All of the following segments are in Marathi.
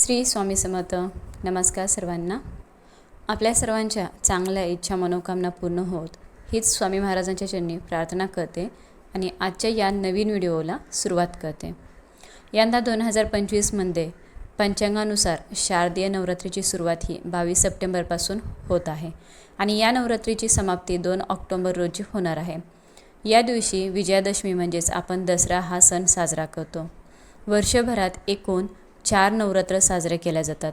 श्री स्वामी समर्थ. नमस्कार सर्वांना. आपल्या सर्वांच्या चांगल्या इच्छा मनोकामना पूर्ण होत हीच स्वामी महाराजांच्या चरणी प्रार्थना करते आणि आजच्या या नवीन व्हिडिओला सुरुवात करते. यंदा दोन हजार पंचवीसमध्ये पंचांगानुसार शारदीय नवरात्रीची सुरुवात ही बावीस सप्टेंबरपासून होत आहे आणि या नवरात्रीची समाप्ती दोन ऑक्टोंबर रोजी होणार आहे. या दिवशी विजयादशमी म्हणजेच आपण दसरा हा सण साजरा करतो. वर्षभरात एकूण चार नवरात्र साजरे केल्या जातात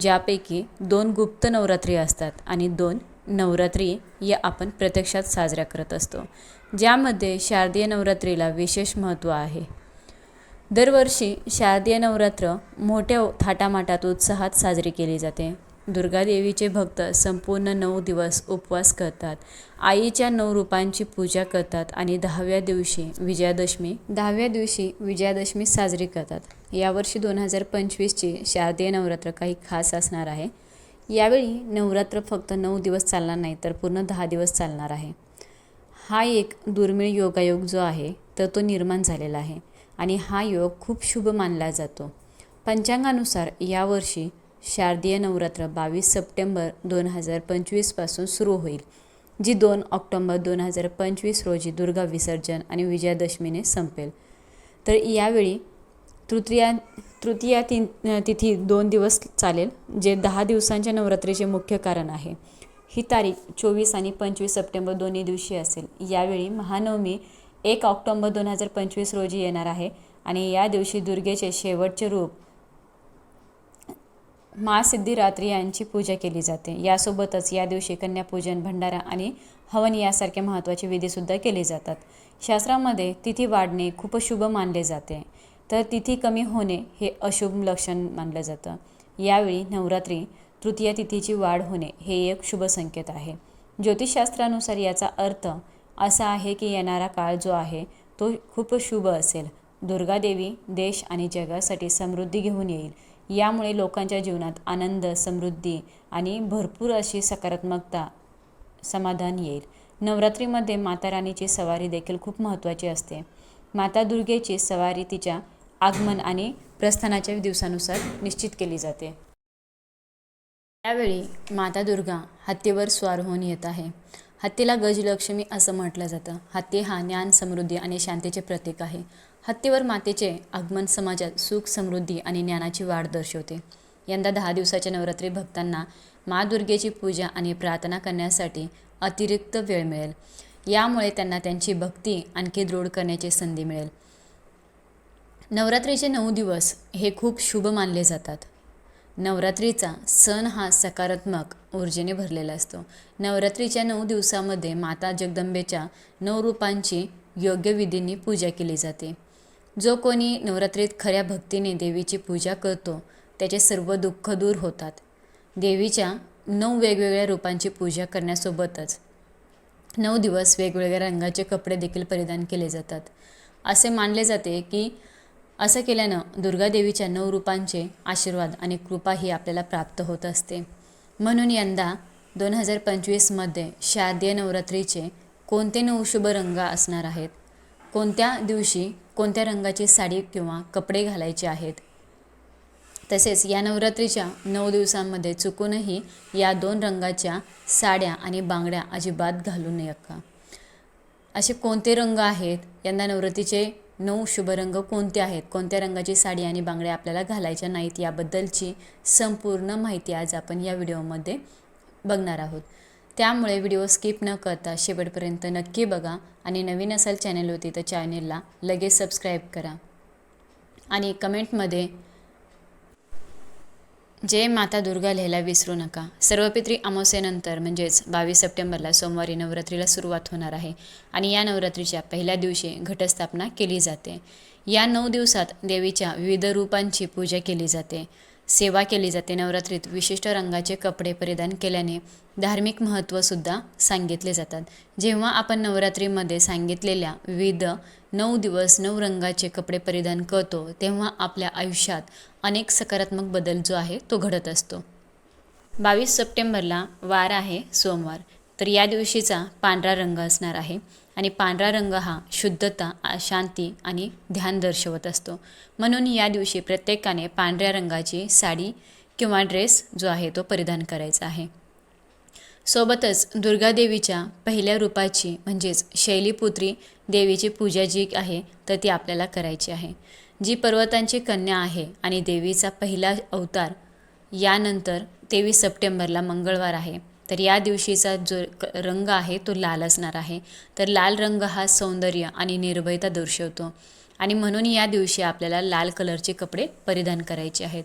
ज्यापैकी दोन गुप्त नवरात्री असतात आणि दोन नवरात्री या आपण प्रत्यक्षात साजऱ्या करत असतो ज्यामध्ये शारदीय नवरात्रीला विशेष महत्त्व आहे. दरवर्षी शारदीय नवरात्र मोठ्या थाटामाटात उत्साहात साजरी केली जाते. दुर्गादेवीचे भक्त संपूर्ण नऊ दिवस उपवास करतात. आईच्या नऊ रूपांची पूजा करतात आणि दहाव्या दिवशी विजयादशमी दहाव्या दिवशी विजयादशमी साजरी करतात. यावर्षी दोन हजार पंचवीसची शारदीय नवरात्र काही खास असणार आहे. यावेळी नवरात्र फक्त नऊ दिवस चालणार नाही तर पूर्ण दहा दिवस चालणार आहे. हा एक दुर्मिळ योगायोग जो आहे तर तो निर्माण झालेला आहे आणि हा योग खूप शुभ मानला जातो. पंचांगानुसार यावर्षी शारदीय नवरात्र बावीस सप्टेंबर दोन हजार पंचवीसपासून सुरू होईल जी दोन ऑक्टोंबर दोन हजार पंचवीस रोजी दुर्गा विसर्जन आणि विजयादशमीने संपेल. तर यावेळी तृतीया तृतीया तीन तिथी दोन दिवस चालेल जे दहा दिवसांच्या नवरात्रीचे मुख्य कारण आहे. ही तारीख चोवीस आणि पंचवीस सप्टेंबर दोन्ही दिवशी असेल. यावेळी महानवमी एक ऑक्टोंबर दोन हजार पंचवीस रोजी येणार आहे आणि या दिवशी दुर्गेचे शेवटचे रूप महासिद्धिरात्री यांची पूजा केली जाते. यासोबतच या दिवशी कन्यापूजन भंडारा आणि हवन यासारखे महत्त्वाचे विधीसुद्धा केले जातात. शास्त्रामध्ये तिथी वाढणे खूप शुभ मानले जाते. तर तिथी कमी होणे हे अशुभ लक्षण मानलं जातं. यावेळी नवरात्री तृतीय तिथीची वाढ होणे हे एक शुभ संकेत आहे. ज्योतिषशास्त्रानुसार याचा अर्थ असा आहे की येणारा काळ जो आहे तो खूप शुभ असेल. दुर्गादेवी देश आणि जगासाठी समृद्धी घेऊन येईल. यामुळे लोकांच्या जीवनात आनंद समृद्धी आणि भरपूर अशी सकारात्मकता समाधान येईल. नवरात्रीमध्ये माता राणीची सवारी देखील खूप महत्त्वाची असते. माता दुर्गेची सवारी तिच्या आगमन आणि प्रस्थानाच्या दिवसानुसार निश्चित केली जाते. त्यावेळी माता दुर्गा हत्तीवर स्वार होऊन येत आहे. हत्तीला गजलक्ष्मी असं म्हटलं जातं. हत्ती हा ज्ञान समृद्धी आणि शांतीचे प्रतीक आहे. हत्तीवर मातेचे आगमन समाजात सुख समृद्धी आणि ज्ञानाची वाढ दर्शवते. यंदा दहा दिवसाच्या नवरात्री भक्तांना मा दुर्गेची पूजा आणि प्रार्थना करण्यासाठी अतिरिक्त वेळ मिळेल. यामुळे त्यांना त्यांची भक्ती आणखी दृढ करण्याची संधी मिळेल. नवरात्रीचे नऊ दिवस हे खूप शुभ मानले जातात. नवरात्रीचा सण हा सकारात्मक ऊर्जेने भरलेला असतो. नवरात्रीच्या नऊ दिवसामध्ये माता जगदंबेच्या नऊ रूपांची योग्य विधींनी पूजा केली जाते. जो कोणी नवरात्रीत खऱ्या भक्तीने देवीची पूजा करतो त्याचे सर्व दुःख दूर होतात. देवीच्या नऊ वेगवेगळ्या रूपांची पूजा करण्यासोबतच नऊ दिवस वेगवेगळ्या रंगाचे कपडे देखील परिधान केले जातात. असे मानले जाते की असं केल्यानं दुर्गादेवीच्या नऊ रूपांचे आशीर्वाद आणि कृपा ही आपल्याला प्राप्त होत असते. म्हणून यंदा दोन हजार पंचवीसमध्ये शारदीय नवरात्रीचे कोणते नऊ शुभ रंग असणार आहेत? कोणत्या दिवशी कोणत्या रंगाची साडी किंवा कपडे घालायचे आहेत? तसेच या नवरात्रीच्या नऊ दिवसांमध्ये चुकूनही या दोन रंगाच्या साड्या आणि बांगड्या अजिबात घालू नये का असे कोणते रंग आहेत? यंदा नवरात्रीचे नऊ शुभ रंग कोणते आहेत? कोणत्या रंगाची साडी आणि बांगड्या आपल्याला घालायच्या नाहीत? याबद्दलची संपूर्ण माहिती आज आपण या व्हिडिओमध्ये बघणार आहोत. त्यामुळे व्हिडिओ स्किप न करता शेवटपर्यंत नक्की बघा आणि नवीन असाल चॅनल तर चॅनेलला लगेच सबस्क्राईब करा. आणि कमेंटमध्ये जय माता दुर्गा लिहायला विसरू नका. सर्वपित्री अमावस्येनंतर म्हणजेच बावीस सप्टेंबरला सोमवारी नवरात्रीला सुरुवात होणार आहे आणि या नवरात्रीच्या पहिल्या दिवशी घटस्थापना केली जाते. या नऊ दिवसात देवीच्या विविध रूपांची पूजा केली जाते. सेवा केली जाते. नवरात्रीत विशिष्ट रंगाचे कपडे परिधान केल्याने धार्मिक महत्त्वसुद्धा सांगितले जातात. जेव्हा आपण नवरात्रीमध्ये सांगितलेल्या विविध नऊ दिवस नऊ रंगाचे कपडे परिधान करतो तेव्हा आपल्या आयुष्यात अनेक सकारात्मक बदल जो आहे तो घडत असतो. बावीस सप्टेंबरला वार आहे सोमवार. तर या दिवशीचा पांढरा रंग असणार आहे. आणि पांढरा रंग हा शुद्धता शांती आणि ध्यान दर्शवत असतो. म्हणून या दिवशी प्रत्येकाने पांढऱ्या रंगाची साडी किंवा ड्रेस जो आहे तो परिधान करायचा आहे. सोबतच दुर्गादेवीच्या पहिल्या रूपाची म्हणजेच शैलीपुत्री देवीची पूजा जी आहे तर ती आपल्याला करायची आहे. जी पर्वतांची कन्या आहे आणि देवीचा पहिला अवतार यानंतर तेवीस सप्टेंबरला मंगळवार आहे. तर या दिवशीचा जो क- रंग आहे तो लाल असणार आहे. तर लाल रंग हा सौंदर्य आणि निर्भयता दर्शवतो. आणि म्हणून या दिवशी आपल्याला लाल कलरचे कपडे परिधान करायचे आहेत.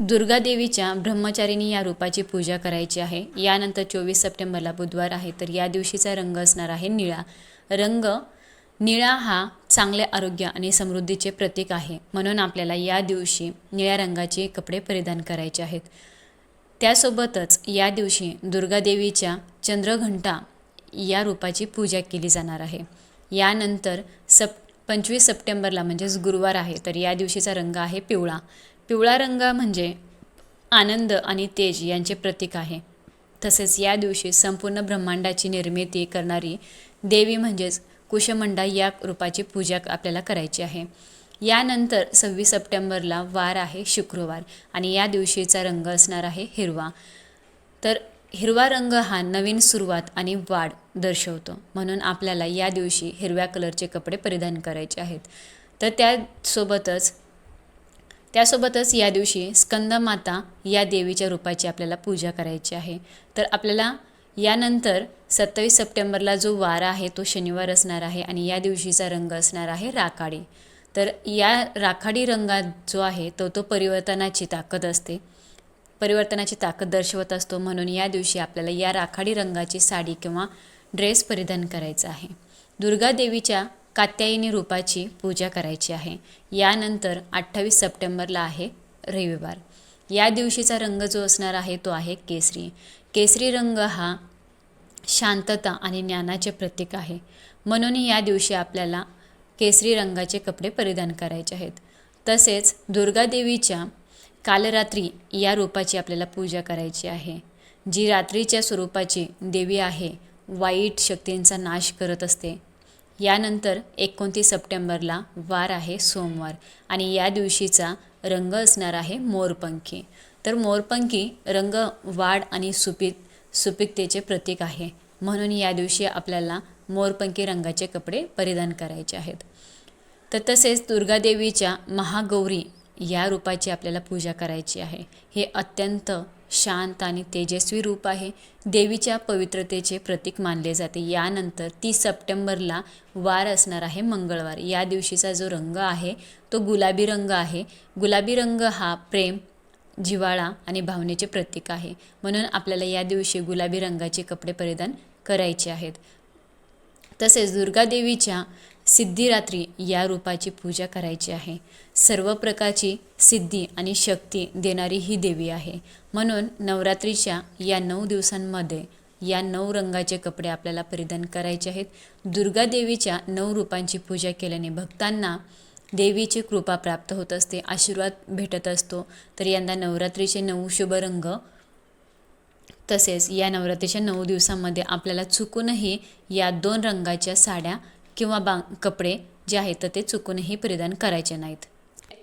दुर्गा देवीच्या ब्रह्मचारिणी या रूपाची पूजा करायची आहे. यानंतर चोवीस सप्टेंबरला बुधवार आहे. तर या दिवशीचा रंग असणार आहे निळा. रंग निळा हा चांगले आरोग्य आणि समृद्धीचे प्रतीक आहे. म्हणून आपल्याला या दिवशी निळ्या रंगाचे कपडे परिधान करायचे आहेत. त्यासोबतच या दिवशी दुर्गादेवीच्या चंद्रघंटा या रूपाची पूजा केली जाणार आहे. यानंतर सप पंचवीस सप्टेंबरला म्हणजेच गुरुवार आहे तर या दिवशीचा रंग आहे पिवळा. पिवळा रंग म्हणजे आनंद आणि तेज यांचे प्रतीक आहे. तसेच या दिवशी संपूर्ण ब्रह्मांडाची निर्मिती करणारी देवी म्हणजेच कुशमंडा या रूपाची पूजा आपल्याला करायची आहे. यानंतर सव्वीस सप्टेंबरला वार आहे शुक्रवार. आणि या दिवशीचा रंग असणार आहे हिरवा. तर हिरवा रंग हा नवीन सुरुवात आणि वाढ दर्शवतो. म्हणून आपल्याला या दिवशी हिरव्या कलरचे कपडे परिधान करायचे आहेत. तर त्यासोबतच त्यासोबतच या दिवशी स्कंदमाता या देवीच्या रूपाची आपल्याला पूजा करायची आहे. तर आपल्याला यानंतर सत्तावीस सप्टेंबरला जो वार आहे तो शनिवार असणार आहे. आणि या दिवशीचा रंग असणार आहे राखाडी. तर या राखाडी रंगात जो आहे तो तो परिवर्तनाची ताकद असते. परिवर्तनाची ताकद दर्शवत असतो म्हणून या दिवशी आपल्याला या राखाडी रंगाची साडी किंवा ड्रेस परिधान करायचा आहे. दुर्गा देवीच्या कात्यायनी रूपाची पूजा करायची आहे. यानंतर अठ्ठावीस सप्टेंबरला आहे रविवार. या दिवशीचा रंग जो असणार आहे तो आहे केसरी. केसरी रंग हा शांतता आणि ज्ञानाचे प्रतीक आहे. म्हणून या दिवशी आपल्याला केसरी रंगाचे कपडे परिधान करायचे आहेत. तसेच दुर्गादेवीच्या कालरात्री या रूपाची आपल्याला पूजा करायची आहे. जी रात्रीच्या स्वरूपाची देवी आहे वाईट शक्तींचा नाश करत असते. यानंतर एकोणतीस सप्टेंबरला वार आहे सोमवार आणि या दिवशीचा रंग असणार आहे मोरपंखी. तर मोरपंखी रंग वाढ आणि सुपीक सुपीकतेचे प्रतीक आहे. म्हणून या दिवशी आपल्याला मोरपंखी रंगाचे कपडे परिधान करायचे आहेत. तर तसेच दुर्गादेवीच्या महागौरी या रूपाची आपल्याला पूजा करायची आहे. हे अत्यंत शांत आणि तेजस्वी रूप आहे. देवीच्या पवित्रतेचे प्रतीक मानले जाते. यानंतर तीस सप्टेंबरला वार असणार आहे मंगळवार. या दिवशीचा जो रंग आहे तो गुलाबी रंग आहे. गुलाबी रंग हा प्रेम जिव्हाळा आणि भावनेचे प्रतीक आहे. म्हणून आपल्याला या दिवशी गुलाबी रंगाचे कपडे परिधान करायचे आहेत. तसेच दुर्गादेवीच्या सिद्धिरात्री या रूपाची पूजा करायची आहे. सर्व प्रकारची सिद्धी आणि शक्ती देणारी ही देवी आहे. म्हणून नवरात्रीच्या या नऊ दिवसांमध्ये या नऊ रंगाचे कपडे आपल्याला परिधान करायचे आहेत. दुर्गा देवीच्या नऊ रूपांची पूजा केल्याने भक्तांना देवीची कृपा प्राप्त होत असते आशीर्वाद भेटत असतो. तर यंदा नवरात्रीचे नऊ शुभ रंग तसेच या नवरात्रीच्या नऊ दिवसांमध्ये आपल्याला चुकूनही या दोन रंगाच्या साड्या किंवा बा कपडे जे आहेत तर ते चुकूनही परिधान करायचे नाहीत.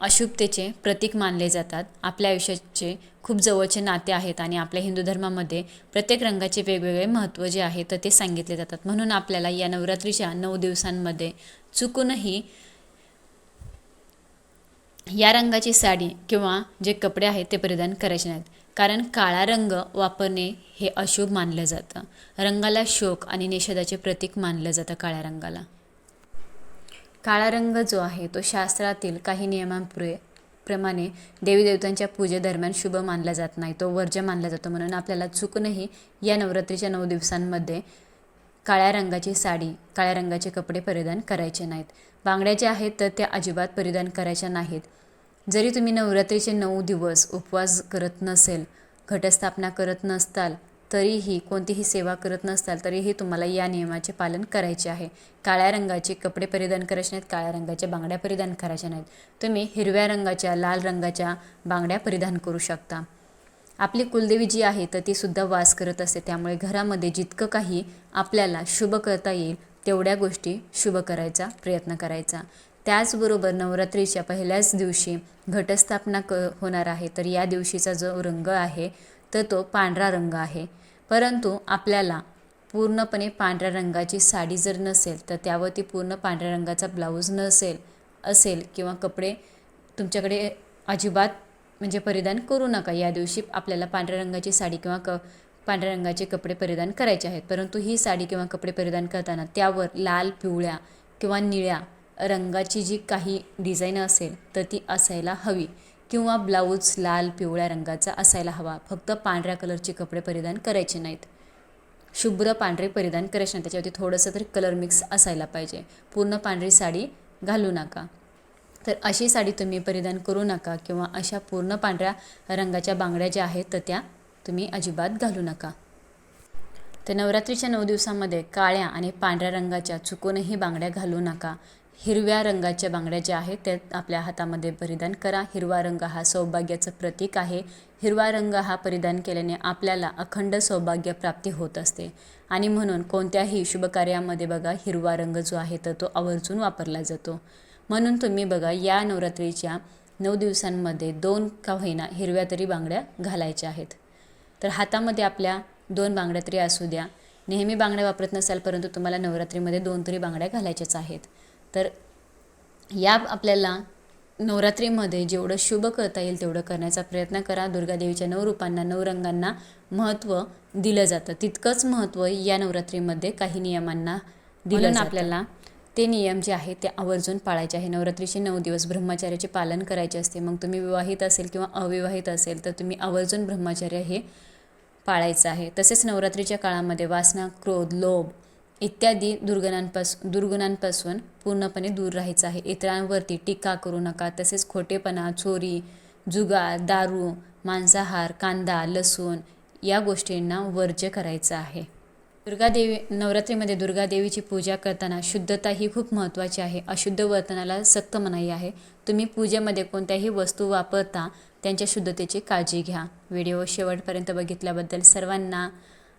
अशुभतेचे प्रतीक मानले जातात. आपल्या आयुष्याचे खूप जवळचे नाते आहेत आणि आपल्या हिंदू धर्मामध्ये प्रत्येक रंगाचे वेगवेगळे महत्त्व जे आहे तर ते सांगितले जातात. म्हणून आपल्याला या नवरात्रीच्या नऊ दिवसांमध्ये चुकूनही या रंगाची साडी किंवा जे कपडे आहेत ते परिधान करायचे नाहीत. कारण काळा रंग वापरणे हे अशुभ मानलं जातं. रंगाला शोक आणि निषेधाचे प्रतीक मानलं जातं काळ्या रंगाला. काळा रंग जो आहे तो शास्त्रातील काही नियमांपुरे प्रमाणे देवी देवतांच्या पूजेदरम्यान शुभ मानला जात नाही. तो वर्ज्य मानला जातो म्हणून आपल्याला चुकूनही या नवरात्रीच्या नऊ दिवसांमध्ये काळ्या रंगाची साडी काळ्या रंगाचे कपडे परिधान करायचे नाहीत. बांगड्या ज्या आहेत तर त्या अजिबात परिधान करायच्या नाहीत. जरी तुम्ही नवरात्रीचे नऊ दिवस उपवास करत नसेल घटस्थापना करत नसताल तरीही कोणतीही सेवा करत नसताल तरीही तुम्हाला या नियमाचे पालन करायचे आहे. काळ्या रंगाचे कपडे परिधान करायचे नाहीत काळ्या रंगाच्या बांगड्या परिधान करायच्या नाहीत. तुम्ही हिरव्या रंगाच्या लाल रंगाच्या बांगड्या परिधान करू शकता. आपली कुलदेवी जी आहे तर ती सुद्धा वास करत असते. त्यामुळे घरामध्ये जितकं काही आपल्याला शुभ करता येईल तेवढ्या गोष्टी शुभ करायचा प्रयत्न करायचा. त्याचबरोबर नवरात्रीच्या पहिल्याच दिवशी घटस्थापना क होणार आहे तर या दिवशीचा जो रंग आहे तर तो पांढरा रंग आहे. परंतु आपल्याला पूर्णपणे पांढऱ्या रंगाची साडी जर नसेल तर त्यावरती पूर्ण पांढऱ्या रंगाचा ब्लाऊज नसेल असेल किंवा कपडे तुमच्याकडे अजिबात म्हणजे परिधान करू नका. या दिवशी आपल्याला पांढऱ्या रंगाची साडी किंवा क पांढऱ्या रंगाचे कपडे परिधान करायचे आहेत. परंतु ही साडी किंवा कपडे परिधान करताना त्यावर लाल पिवळ्या किंवा निळ्या रंगाची जी काही डिझाईन असेल तर ती असायला हवी. किंवा ब्लाऊज लाल पिवळ्या रंगाचा असायला हवा. फक्त पांढऱ्या कलरचे कपडे परिधान करायचे नाहीत. शुभ्र पांढरे परिधान करायचे नाही त्याच्यावरती थोडंसं तरी कलर मिक्स असायला पाहिजे. पूर्ण पांढरी साडी घालू नका. तर अशी साडी तुम्ही परिधान करू नका किंवा अशा पूर्ण पांढऱ्या रंगाच्या बांगड्या ज्या आहेत तर त्या तुम्ही अजिबात घालू नका. तर नवरात्रीच्या नऊ दिवसामध्ये काळ्या आणि पांढऱ्या रंगाच्या चुकूनही बांगड्या घालू नका. हिरव्या रंगाच्या बांगड्या ज्या आहेत त्या आपल्या हातामध्ये परिधान करा. हिरवा रंग हा सौभाग्याचं प्रतीक आहे. हिरवा रंग हा परिधान केल्याने आपल्याला अखंड सौभाग्य प्राप्ती होत असते. आणि म्हणून कोणत्याही शुभकार्यामध्ये बघा हिरवा रंग जो आहे तर तो आवर्जून वापरला जातो. म्हणून तुम्ही बघा या नवरात्रीच्या नऊ दिवसांमध्ये दोन का होईना हिरव्या तरी बांगड्या घालायच्या आहेत. तर हातामध्ये आपल्या दोन बांगड्या तरी असू द्या. नेहमी बांगड्या वापरत नसाल परंतु तुम्हाला नवरात्रीमध्ये दोन तरी बांगड्या घालायच्याच आहेत. तर या आपल्याला नवरात्रीमध्ये जेवढं शुभ करता येईल तेवढं करण्याचा प्रयत्न करा. दुर्गादेवीच्या नऊ रूपांना नऊ रंगांना महत्त्व दिलं जातं. तितकंच महत्त्व या नवरात्रीमध्ये काही नियमांना दिलं आपल्याला ते नियम जे आहेत ते आवर्जून पाळायचे आहे. नवरात्रीचे नऊ दिवस ब्रह्मचार्याचे पालन करायचे असते. मग तुम्ही विवाहित असेल किंवा अविवाहित असेल तर तुम्ही आवर्जून ब्रह्मचर्य हे पाळायचं आहे. तसेच नवरात्रीच्या काळामध्ये वासना क्रोध लोभ इत्यादी दुर्गुणांपास दुर्गुणांपासून पूर्णपणे दूर राहायचं आहे. इतरांवरती टीका करू नका. तसेच खोटेपणा चोरी जुगार दारू मांसाहार कांदा लसूण या गोष्टींना वर्ज्य करायचं आहे. दुर्गादेवी नवरात्रीमध्ये दुर्गादेवीची पूजा करताना शुद्धता ही खूप महत्त्वाची आहे. अशुद्ध वर्तनाला सक्त मनाई आहे. तुम्ही पूजेमध्ये कोणत्याही वस्तू वापरता त्यांच्या शुद्धतेची काळजी घ्या. व्हिडिओ शेवटपर्यंत बघितल्याबद्दल सर्वांना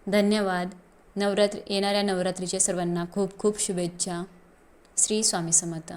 धन्यवाद. नवरात्री येणाऱ्या नवरात्रीच्या सर्वांना खूप खूप शुभेच्छा. श्री स्वामी समर्थ.